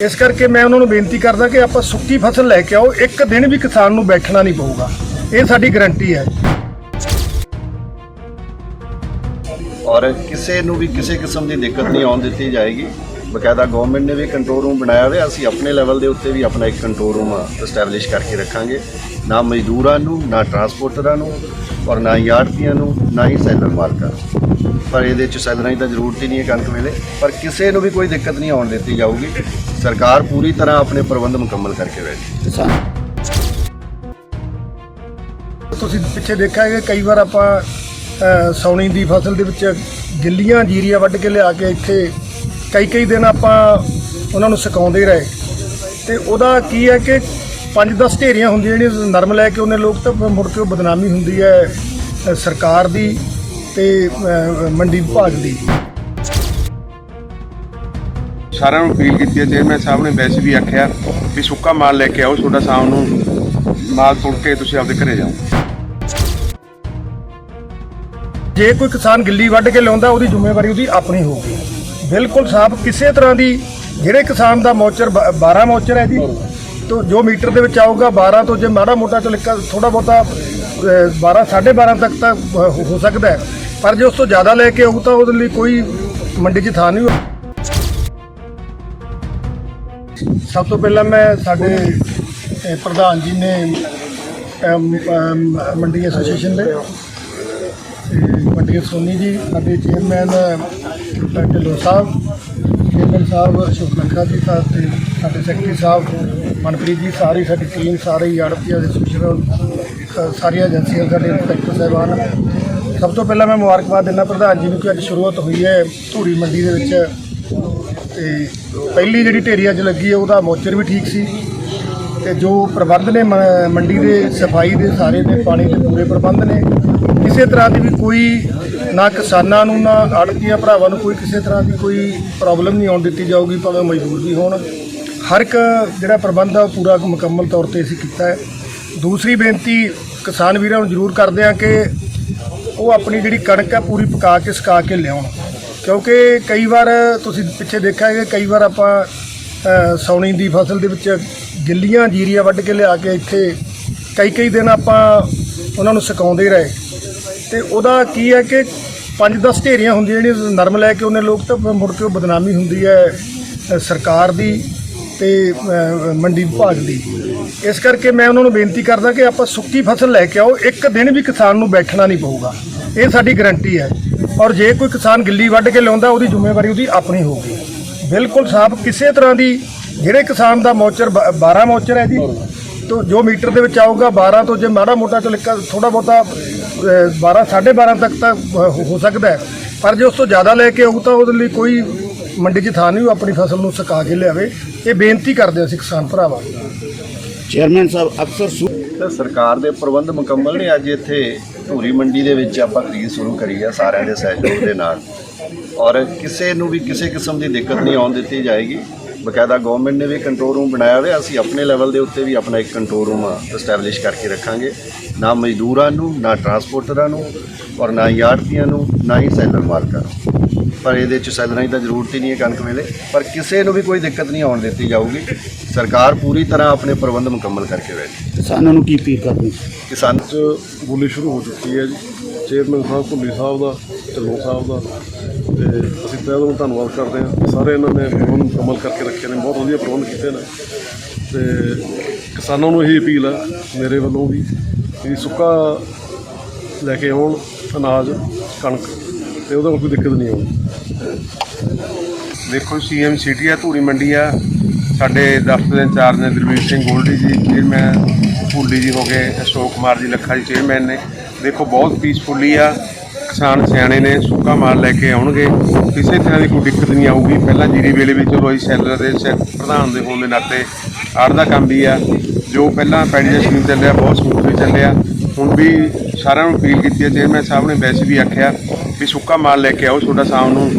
ਇਸ ਕਰਕੇ ਮੈਂ ਉਹਨਾਂ ਨੂੰ ਬੇਨਤੀ ਕਰਦਾ ਕਿ ਆਪਾਂ ਸੁੱਕੀ ਫਸਲ ਲੈ ਕੇ ਆਓ, ਇੱਕ ਦਿਨ ਵੀ ਕਿਸਾਨ ਨੂੰ ਬੈਠਣਾ ਨਹੀਂ ਪਊਗਾ। ਇਹ ਸਾਡੀ ਗਰੰਟੀ ਹੈ। ਔਰ ਕਿਸੇ ਨੂੰ ਵੀ ਕਿਸੇ ਕਿਸਮ ਦੀ ਦਿੱਕਤ ਨਹੀਂ ਆਉਣ ਦਿੱਤੀ ਜਾਏਗੀ। ਬਕਾਇਦਾ ਗਵਰਨਮੈਂਟ ਨੇ ਵੀ ਕੰਟਰੋਲ ਰੂਮ ਬਣਾਇਆ ਹੋਇਆ, ਅਸੀਂ ਆਪਣੇ ਲੈਵਲ ਦੇ ਉੱਤੇ ਵੀ ਆਪਣਾ ਇੱਕ ਕੰਟਰੋਲ ਰੂਮ ਐਸਟੈਬਲਿਸ਼ ਕਰਕੇ ਰੱਖਾਂਗੇ। ਨਾ ਮਜ਼ਦੂਰਾਂ ਨੂੰ ਨਾ ਟਰਾਂਸਪੋਰਟਰਾਂ ਨੂੰ ਔਰ ਨਾ ਯਾਰਡੀਆਂ ਨੂੰ ਨਾ ਹੀ ਸੈਲਰ ਮਾਰਕਰ ਪਰ ਇਹਦੇ ਚ ਸੈਲਰਾਂ ਦੀ ਤਾਂ ਜ਼ਰੂਰਤ ਹੀ ਨਹੀਂ ਹੈ ਕਣਕ ਵੇਲੇ। ਪਰ ਕਿਸੇ ਨੂੰ ਵੀ ਕੋਈ ਦਿੱਕਤ ਨਹੀਂ ਆਉਣ ਦਿੱਤੀ ਜਾਊਗੀ। ਸਰਕਾਰ ਪੂਰੀ ਤਰ੍ਹਾਂ ਆਪਣੇ ਪ੍ਰਬੰਧ ਮੁਕੰਮਲ ਕਰਕੇ ਰਹੇਗੀ ਤੁਸੀਂ ਪਿੱਛੇ ਦੇਖਿਆ ਹੈ ਕਿ ਕਈ ਵਾਰ ਆਪਾਂ ਅ, ਸਾਉਣੀ ਦੀ ਫਸਲ ਦੇ ਵਿੱਚ ਗਿੱਲੀਆਂ ਜੀਰੀਆਂ ਵੱਢ ਕੇ ਲਿਆ ਕੇ ਇੱਥੇ ਕਈ ਕਈ ਦਿਨ ਆਪਾਂ ਉਹਨਾਂ ਨੂੰ ਸੁਕਾਉਂਦੇ ਰਹੇ। ਤੇ ਉਹਦਾ ਕੀ ਹੈ ਕਿ 5-10 ਢੇਰੀਆਂ ਹੁੰਦੀਆਂ ਜਿਹੜੀਆਂ ਨਰਮ ਲੈ ਕੇ ਉਹਨੇ ਲੋਕ ਤਾਂ ਮੁੜ ਕੇ ਉਹ ਬਦਨਾਮੀ ਹੁੰਦੀ ਹੈ ਸਰਕਾਰ ਦੀ ਤੇ ਮੰਡੀ ਵਿਭਾਗ ਦੀ। ਸਾਰਿਆਂ ਨੂੰ ਅਪੀਲ ਕੀਤੀ ਹੈ ਚੇਅਰਮੈਨ ਸਾਹਿਬ ਨੇ ਵੈਸੇ ਵੀ ਆਖਿਆ ਵੀ ਸੁੱਕਾ ਮਾਲ ਲੈ ਕੇ ਆਓ ਤੁਹਾਡਾ ਸ਼ਾਮ ਨੂੰ ਮਾਲ ਤੁੜ ਕੇ ਤੁਸੀਂ ਆਪਦੇ ਘਰੇ ਜਾਓ। ਜੇ ਕੋਈ ਕਿਸਾਨ ਗਿੱਲੀ ਵੱਢ ਕੇ ਲਿਆਉਂਦਾ ਉਹਦੀ ਜ਼ਿੰਮੇਵਾਰੀ ਉਹਦੀ ਆਪਣੀ ਹੋਊਗੀ। ਬਿਲਕੁਲ ਸਾਫ਼ ਕਿਸੇ ਤਰ੍ਹਾਂ ਦੀ ਜਿਹੜੇ ਕਿਸਾਨ ਦਾ ਮੌਚਰ ਬ- 12 ਮੌਚਰ ਹੈ ਜੀ ਤੋਂ ਜੋ ਮੀਟਰ ਦੇ ਵਿੱਚ ਆਊਗਾ 12 ਤੋਂ ਜੇ ਮਾੜਾ ਮੋਟਾ ਚਲ ਥੋੜਾ ਬਹੁਤਾ ਅ, 12 12.5 ਤੱਕ ਤਾਂ ਹੋ ਸਕਦਾ ਹੈ। ਪਰ ਜੇ ਉਸ ਤੋਂ ਜ਼ਿਆਦਾ ਲੈ ਕੇ ਆਊ ਤਾਂ ਉਹਦੇ ਲਈ ਕੋਈ ਮੰਡੀ 'ਚ ਥਾਂ ਨਹੀਂ ਸਭ ਤੋਂ ਪਹਿਲਾਂ ਮੈਂ ਸਾਡੇ ਪ੍ਰਧਾਨ ਜੀ ਨੇ ਮੰਡੀ ਐਸੋਸੀਏਸ਼ਨ ਦੇ ਤੇ ਮੰਡੀ ਸੋਨੀ ਜੀ ਸਾਡੇ ਚੇਅਰਮੈਨ ਢਿੱਲੋਂ ਸਾਹਿਬ ਚੇਅਰਮੈਨ ਸਾਹਿਬ ਅਸ਼ੋਕ ਲੱਖਾ ਜੀ ਸਾਹਿਬ ਤੇ ਸਾਡੇ ਸੈਕਟਰੀ ਸਾਹਿਬ ਮਨਪ੍ਰੀਤ ਜੀ, ਸਾਰੀ ਸਾਡੀ ਟੀਮ ਸਾਰੇ ਯੂਰਪੀਆ ਦੇ ਸੂਚਨਾ ਸਾਰੀਆਂ ਏਜੰਸੀਆਂ ਸਾਡੇ ਇੰਸਪੈਕਟਰ ਸਾਹਿਬਾਨ। ਸਭ ਤੋਂ ਪਹਿਲਾਂ ਮੈਂ ਮੁਬਾਰਕਬਾਦ ਦਿੰਦਾ ਪ੍ਰਧਾਨ ਜੀ ਨੂੰ ਕਿ ਅੱਜ ਸ਼ੁਰੂਆਤ ਹੋਈ ਹੈ ਧੂਰੀ ਮੰਡੀ ਦੇ ਵਿੱਚ। ਤੇ ਪਹਿਲੀ ਜਿਹੜੀ ਢੇਰੀ ਅੱਜ ਲੱਗੀ ਹੈ, ਉਹਦਾ ਮੋਚਰ ਵੀ ਠੀਕ ਸੀ। ਤੇ ਜੋ ਪ੍ਰਬੰਧ ਨੇ ਮ- ਮੰਡੀ ਦੇ, ਸਫ਼ਾਈ ਦੇ ਸਾਰੇ ਨੇ, ਪਾਣੀ ਦੇ ਪੂਰੇ ਪ੍ਰਬੰਧ ਨੇ। ਕਿਸੇ ਤਰ੍ਹਾਂ ਦੀ ਵੀ ਕੋਈ ਨਾ ਕਿਸਾਨਾਂ ਨੂੰ, ਨਾ ਆੜਤੀਆਂ ਭਰਾਵਾਂ ਨੂੰ ਕੋਈ ਕਿਸੇ ਤਰ੍ਹਾਂ ਦੀ ਕੋਈ ਪ੍ਰੋਬਲਮ ਨਹੀਂ ਆਉਣ ਦਿੱਤੀ ਜਾਊਗੀ, ਭਾਵੇਂ ਮਜ਼ਦੂਰ ਵੀ ਹੋਣ। ਹਰ ਇੱਕ ਜਿਹੜਾ ਪ੍ਰਬੰਧ ਆ ਉਹ ਪੂਰਾ ਮੁਕੰਮਲ ਤੌਰ ਤੇ ਅਸੀਂ ਕੀਤਾ ਹੈ। ਦੂਸਰੀ ਬੇਨਤੀ ਕਿਸਾਨ ਵੀਰਾਂ ਨੂੰ ਜ਼ਰੂਰ ਕਰਦੇ ਆ ਕਿ ਉਹ ਆਪਣੀ ਜਿਹੜੀ ਕਣਕ ਹੈ ਪੂਰੀ ਪਕਾ ਕੇ ਸੁਕਾ ਕੇ ਲਿਆਉਣ। ਕਿਉਂਕਿ ਕਈ ਵਾਰ ਤੁਸੀਂ ਪਿੱਛੇ ਦੇਖਿਆ ਕਿ ਕਈ ਵਾਰ ਆਪਾਂ ਅ, ਸਾਉਣੀ ਦੀ ਫਸਲ ਦੇ ਵਿੱਚ ਗਿੱਲੀਆਂ ਜੀਰੀਆਂ ਵੱਢ ਕੇ ਲਿਆ ਕੇ ਇੱਥੇ ਕਈ ਕਈ ਦਿਨ ਆਪਾਂ ਉਹਨਾਂ ਨੂੰ ਸੁਕਾਉਂਦੇ ਰਹੇ। ਤੇ ਉਹਦਾ ਕੀ ਹੈ ਕਿ 5-10 ਢੇਰੀਆਂ ਹੁੰਦੀਆਂ ਜਿਹੜੀਆਂ ਨਰਮ ਲੈ ਕੇ ਉਹਨੇ ਲੋਕ ਤਾਂ ਮੁੜ ਕੇ ਬਦਨਾਮੀ ਹੁੰਦੀ ਹੈ ਸਰਕਾਰ ਦੀ। ਤੇ ਅ, ਮੰਡੀ ਵਿਭਾਗ ਦੀ। ਇਸ ਕਰਕੇ ਮੈਂ ਉਹਨਾਂ ਨੂੰ ਬੇਨਤੀ ਕਰਦਾ ਕਿ ਆਪਾਂ ਸੁੱਕੀ ਫਸਲ ਲੈ ਕੇ ਆਓ ਇੱਕ ਦਿਨ ਵੀ ਕਿਸਾਨ ਨੂੰ ਬੈਠਣਾ ਨਹੀਂ ਪਊਗਾ। ਇਹ ਸਾਡੀ ਗਰੰਟੀ ਹੈ। ਔਰ ਜੇ ਕੋਈ ਕਿਸਾਨ ਗਿੱਲੀ ਵੱਢ ਕੇ ਲਿਆਉਂਦਾ ਉਹਦੀ ਜ਼ਿੰਮੇਵਾਰੀ ਉਹਦੀ ਆਪਣੀ ਹੋਊਗੀ। ਬਿਲਕੁਲ ਸਾਫ਼ ਕਿਸੇ ਤਰ੍ਹਾਂ ਦੀ ਜਿਹੜੇ ਕਿਸਾਨ ਦਾ ਮੌਚਰ ਬ- 12 ਮੌਚਰ ਹੈ ਜੀ ਤੋਂ ਜੋ ਮੀਟਰ ਦੇ ਵਿੱਚ ਆਊਗਾ 12 ਤੋਂ ਜੇ ਮਾੜਾ ਮੋਟਾ ਚਲ ਥੋੜਾ ਬਹੁਤਾ ਅ, 12 12.5 ਤੱਕ ਤਾਂ ਹੋ ਹੋ ਸਕਦਾ ਹੈ। ਪਰ ਜੇ ਉਸ ਤੋਂ ਜ਼ਿਆਦਾ ਲੈ ਕੇ ਆਊ ਤਾਂ ਉਹਦੇ ਲਈ ਕੋਈ ਮੰਡੀ 'ਚ ਥਾਂ ਨਹੀਂ ਉਹ ਆਪਣੀ ਫਸਲ ਨੂੰ ਸੁਕਾ ਕੇ ਲਿਆਵੇ। ਇਹ ਬੇਨਤੀ ਕਰਦੇ ਅਸੀਂ ਕਿਸਾਨ ਭਰਾਵਾਂ ਨੂੰ। ਚੇਅਰਮੈਨ ਸਾਹਿਬ ਅਕਸਰ ਸੁ- ਤਾਂ ਸਰਕਾਰ ਦੇ ਪ੍ਰਬੰਧ ਮੁਕੰਮਲ ਨੇ ਅੱਜ ਇੱਥੇ ਧੂਰੀ ਮੰਡੀ ਦੇ ਵਿੱਚ ਆਪਾਂ ਖਰੀਦ ਸ਼ੁਰੂ ਕਰੀ ਆ ਸਾਰਿਆਂ ਦੇ ਸਹਿਯੋਗ ਦੇ ਨਾਲ। ਔਰ ਕਿਸੇ ਨੂੰ ਵੀ ਕਿਸੇ ਕਿਸਮ ਦੀ ਦਿੱਕਤ ਨਹੀਂ ਆਉਣ ਦਿੱਤੀ ਜਾਏਗੀ। ਬਕਾਇਦਾ ਗਵਰਨਮੈਂਟ ਨੇ ਵੀ ਕੰਟਰੋਲ ਰੂਮ ਬਣਾਇਆ ਹੋਇਆ। ਅਸੀਂ ਆਪਣੇ ਲੈਵਲ ਦੇ ਉੱਤੇ ਵੀ ਆਪਣਾ ਇੱਕ ਕੰਟਰੋਲ ਰੂਮ ਐਸਟੈਬਲਿਸ਼ ਕਰਕੇ ਰੱਖਾਂਗੇ। ਨਾ ਮਜ਼ਦੂਰਾਂ ਨੂੰ ਨਾ ਟਰਾਂਸਪੋਰਟਰਾਂ ਨੂੰ ਔਰ ਨਾ ਯਾਰਡੀਆਂ ਨੂੰ ਨਾ ਹੀ ਸੈਲਰ ਮਾਰਕਰ ਪਰ ਇਹਦੇ ਚ ਸੈਲਰਾਂ ਦੀ ਤਾਂ ਜ਼ਰੂਰਤ ਹੀ ਨਹੀਂ ਹੈ ਕਣਕ ਵੇਲੇ। ਪਰ ਕਿਸੇ ਨੂੰ ਵੀ ਕੋਈ ਦਿੱਕਤ ਨਹੀਂ ਆਉਣ ਦਿੱਤੀ ਜਾਊਗੀ। ਸਰਕਾਰ ਪੂਰੀ ਤਰ੍ਹਾਂ ਆਪਣੇ ਪ੍ਰਬੰਧ ਮੁਕੰਮਲ ਕਰਕੇ ਰਹੇਗੀ ਕਿਸਾਨਾਂ ਨੂੰ ਕੀ ਅਪੀਲ ਕਰਦੇ ਹੋ? ਕਿਸਾਨ ਚ ਬੋਲੀ ਸ਼ੁਰੂ ਹੋ ਚੁੱਕੀ ਹੈ ਜੀ। ਚੇਅਰਮੈਨ ਸਾਹਿਬ ਭੁੱਲੀ ਸਾਹਿਬ ਦਾ ਢਿੱਲੋਂ ਸਾਹਿਬ ਦਾ। ਤੇ ਅਸੀਂ ਤਹਿ ਦਿਲੋਂ ਧੰਨਵਾਦ ਕਰਦੇ ਹਾਂ। ਸਾਰੇ ਇਹਨਾਂ ਨੇ ਪ੍ਰਬੰਧ ਮੁਕੰਮਲ ਕਰਕੇ ਰੱਖੇ ਨੇ, ਬਹੁਤ ਵਧੀਆ ਪ੍ਰਬੰਧ ਕੀਤੇ ਨੇ। ਤੇ ਕਿਸਾਨਾਂ ਨੂੰ ਇਹੀ ਅਪੀਲ ਹੈ ਮੇਰੇ ਵੱਲੋਂ ਵੀ ਕਿ ਸੁੱਕਾ ਲੈ ਕੇ ਆਉਣ, ਅਨਾਜ, ਕਣਕ, ਤੇ ਉਹਦਾ ਕੋਈ ਦਿੱਕਤ ਨਹੀਂ ਆਉਣੀ। ਦੇਖੋ, ਸੀਐਮ ਸਿਟੀ ਆ, ਧੂਰੀ ਮੰਡੀ ਆ। ਸਾਡੇ ਦਫ਼ਤਰ ਦੇ ਇੰਚਾਰਜ ਨੇ ਦਰਵੀਰ ਸਿੰਘ ਗੋਲਡੀ ਜੀ, ਚੇਅਰਮੈਨ ਭੁੱਲੀ ਜੀ ਹੋ ਗਏ, ਅਸ਼ੋਕ ਕੁਮਾਰ ਜੀ, ਲੱਖਾ ਜੀ, ਚੇਅਰਮੈਨ ਨੇ। ਦੇਖੋ, ਬਹੁਤ ਪੀਸਫੁਲੀ ਆ। ਕਿਸਾਨ ਸਿਆਣੇ ਨੇ ਸੁੱਕਾ ਮਾਲ ਲੈ ਕੇ ਆਉਣਗੇ। ਕਿਸੇ ਤਰ੍ਹਾਂ ਦੀ ਕੋਈ ਦਿੱਕਤ ਨਹੀਂ ਆਊਗੀ। ਪਹਿਲਾਂ ਜੀਰੀ ਵੇਲੇ ਵੀ ਚਲੋ ਅਸੀਂ ਸੈਲਰ ਦੇ ਸੈ- ਪ੍ਰਧਾਨ ਦੇ ਹੋਣ ਦੇ ਨਾਤੇ ਆੜ ਦਾ ਕੰਮ ਵੀ ਆ। ਜੋ ਪਹਿਲਾਂ ਪੈੜੀ ਦਾ ਸਕੀਮ ਚੱਲਿਆ ਬਹੁਤ ਸਮੂਥਲੀ ਚੱਲਿਆ। ਹੁਣ ਵੀ ਸਾਰਿਆਂ ਨੂੰ ਅਪੀਲ ਕੀਤੀ ਹੈ ਚੇਅਰਮੈਨ ਸਾਹਿਬ ਨੇ ਵੈਸੇ ਵੀ ਆਖਿਆ ਵੀ ਸੁੱਕਾ ਮਾਲ ਲੈ ਕੇ ਆਓ ਤੁਹਾਡਾ ਸ਼ਾਮ ਨੂੰ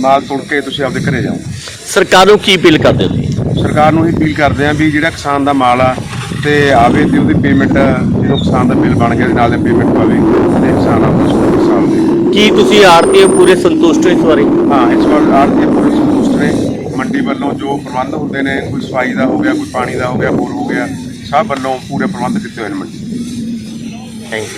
ਮਾਲ ਤੁੜ ਕੇ ਤੁਸੀਂ ਆਪਦੇ ਘਰੇ ਜਾਓ। ਸਰਕਾਰ ਨੂੰ ਕੀ ਅਪੀਲ ਕਰਦੇ ਹੋ ਸਰਕਾਰ ਨੂੰ ਇਹ ਅਪੀਲ ਕਰਦੇ ਹਾਂ ਵੀ ਜਿਹੜਾ ਕਿਸਾਨ ਦਾ ਮਾਲ ਆ ਤੇ ਆਵੇ ਤੇ ਉਹਦੀ ਪੇਮੈਂਟ ਜਦੋਂ ਕਿਸਾਨ ਦਾ ਬਿੱਲ ਬਣ ਗਿਆ ਦੇ ਨਾਲ ਦੇ ਪੇਮੈਂਟ ਪਾਵੇ ਤੇ ਕਿਸਾਨ ਆਪਣਾ ਸੋਚ ਸਾਲ ਦੇ। ਕੀ ਤੁਸੀਂ ਆਰਤੀ ਪੂਰੇ ਸੰਤੁਸ਼ਟ ਹੋ ਇਸ ਬਾਰੇ? ਹਾਂ ਇਸ ਵਾਰ ਆਰਤੀ ਪੂਰੇ ਸੰਤੁਸ਼ਟ ਨੇ। ਮੰਡੀ ਵੱਲੋਂ ਜੋ ਪ੍ਰਬੰਧ ਹੁੰਦੇ ਨੇ ਕੋਈ ਸਫ਼ਾਈ ਦਾ ਹੋ ਗਿਆ ਕੋਈ ਪਾਣੀ ਦਾ ਹੋ ਗਿਆ ਹੋਰ ਹੋ ਗਿਆ ਸਭ ਵੱਲੋਂ ਪੂਰੇ ਪ੍ਰਬੰਧ ਕੀਤੇ ਹੋਏ ਨੇ ਮੰਡੀ। Thank you